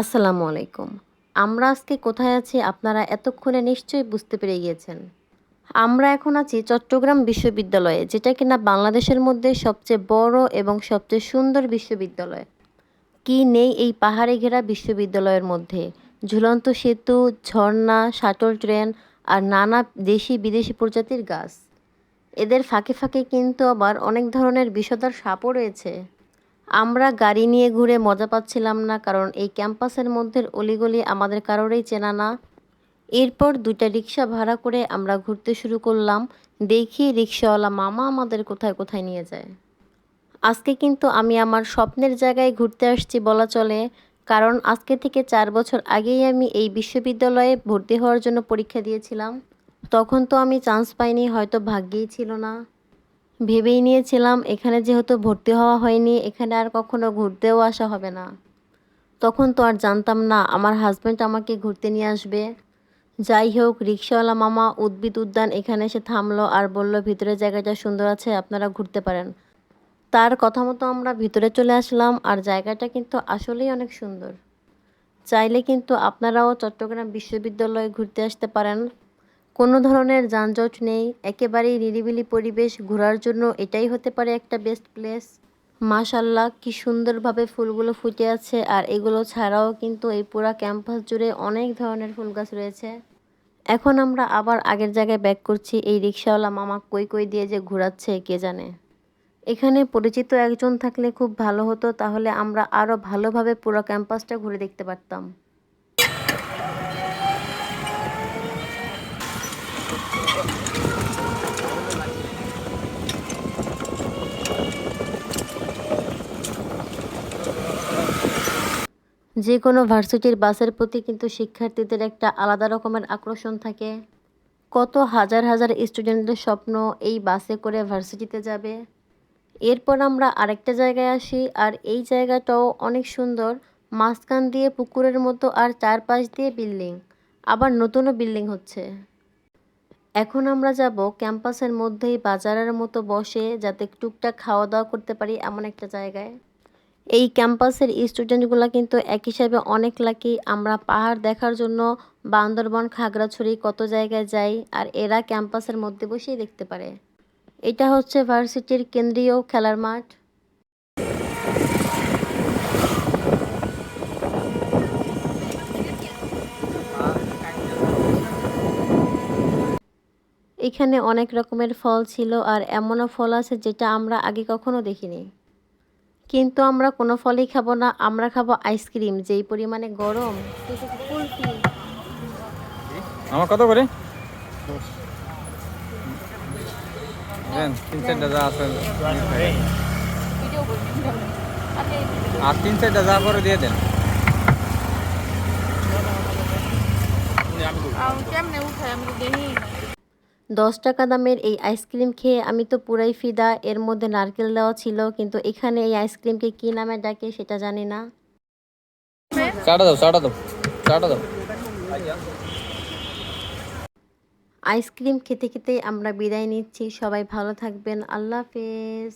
আসসালামু আলাইকুম। আমরা আজকে কোথায় আছি আপনারা এতক্ষণে নিশ্চয়ই বুঝতে পেরে গিয়েছেন। আমরা এখন আছি চট্টগ্রাম বিশ্ববিদ্যালয়ে, যেটা কিনা বাংলাদেশের মধ্যে সবচেয়ে বড় এবং সবচেয়ে সুন্দর বিশ্ববিদ্যালয়। কি নেই এই পাহাড়ে ঘেরা বিশ্ববিদ্যালয়ের মধ্যে? ঝুলন্ত সেতু, ঝর্ণা, শাটল ট্রেন আর নানা দেশি বিদেশি প্রজাতির গাছ। এদের ফাঁকে ফাঁকে কিন্তু আবার অনেক ধরনের বিষদার সাপও রয়েছে। আমরা গাড়ি নিয়ে ঘুরে মজা পাচ্ছিলাম না, কারণ এই ক্যাম্পাসের মধ্যে অলিগলি আমাদের কারোরই চেনা না। এরপর দুইটা রিক্সা ভাড়া করে আমরা ঘুরতে শুরু করলাম। দেখি রিক্সাওয়ালা মামা আমাদের কোথায় কোথায় নিয়ে যায়। আজকে কিন্তু আমি আমার স্বপ্নের জায়গায় ঘুরতে আসছি বলা চলে, কারণ আজকে থেকে চার বছর আগেই আমি এই বিশ্ববিদ্যালয়ে ভর্তি হওয়ার জন্য পরীক্ষা দিয়েছিলাম। তখন তো আমি চান্স পাইনি, হয়তো ভাগ্যেই ছিল না। ভেবেই নিয়েছিলাম এখানে যেহেতু ভর্তি হওয়া হয়নি, এখানে আর কখনো ঘুরতেও আসা হবে না। তখন তো আর জানতাম না আমার হাজব্যান্ড আমাকে ঘুরতে নিয়ে আসবে। যাই হোক, রিক্সাওয়ালা মামা উদ্ভিদ উদ্যান এখানে এসে থামলো আর বলল ভিতরে জায়গাটা সুন্দর আছে, আপনারা ঘুরতে পারেন। তার কথা মতো আমরা ভিতরে চলে আসলাম আর জায়গাটা কিন্তু আসলেই অনেক সুন্দর। চাইলে কিন্তু আপনারাও চট্টগ্রাম বিশ্ববিদ্যালয়ে ঘুরতে আসতে পারেন। কোনো ধরনের যানজট নেই, একেবারেই নিরিবিলি পরিবেশ ঘোরার জন্য এটাই হতে পারে একটা বেস্ট প্লেস মাশাল্লাহ কি সুন্দরভাবে ফুলগুলো ফুটে আছে, আর এগুলো ছাড়াও কিন্তু এই পুরা ক্যাম্পাস জুড়ে অনেক ধরনের ফুল গাছ রয়েছে। এখন আমরা আবার আগের জায়গায় ব্যাক করছি, এই রিক্সাওয়ালা মামা কই কই দিয়ে যে ঘোরাচ্ছে, কে জানে। এখানে পরিচিত একজন থাকলে খুব ভালো হতো, তাহলে আমরা আরও ভালোভাবে পুরো ক্যাম্পাসটা ঘুরে দেখতে পারতাম। যে কোনো ভার্সিটির বাসের প্রতি কিন্তু শিক্ষার্থীদের একটা আলাদা রকমের আকর্ষণ থাকে। কত হাজার হাজার স্টুডেন্টদের স্বপ্ন এই বাসে করে ভার্সিটিতে যাবে। এরপর আমরা আরেকটা জায়গায় আসি, আর এই জায়গাটাও অনেক সুন্দর। মাঝখান দিয়ে পুকুরের মতো আর চারপাশ দিয়ে বিল্ডিং, আবার নতুনও বিল্ডিং হচ্ছে। এখন আমরা যাব ক্যাম্পাসের মধ্যেই বাজারের মতো বসে, যাতে টুকটাক খাওয়া দাওয়া করতে পারি এমন একটা জায়গায়। এই ক্যাম্পাসের স্টুডেন্টগুলো কিন্তু এক হিসাবে অনেক লাকি আমরা পাহাড় দেখার জন্য বান্দরবন, খাগড়াছড়ি কত জায়গায় যাই আর এরা ক্যাম্পাসের মধ্যে বসেই দেখতে পারে। এটা হচ্ছে ভার্সিটির কেন্দ্রীয় খেলার মাঠ। এখানে অনেক রকমের ফল ছিল আর এমনও ফল আছে যেটা আমরা আগে কখনো দেখিনি। কিন্তু আমরা কোনো ফলই খাব না আমরা খাব আইসক্রিম যেই পরিমাণে গরম। আমার কত করে? আর তিন চারটা যা করে দিয়ে দেন। কেমনে উঠায় আমি দেখি দশ টাকা দামের এই আইসক্রিম খেয়ে আমি তো পুরাই ফিদা। এর মধ্যে নারকেল দেওয়া ছিল কিন্তু এখানে এই আইসক্রিমকে কি নামে ডাকে সেটা জানি না। চাটা দাও দাও দাও। আইসক্রিম খেতে খেতে আমরা বিদায় নিচ্ছি। সবাই ভালো থাকবেন। আল্লাহ হাফেজ।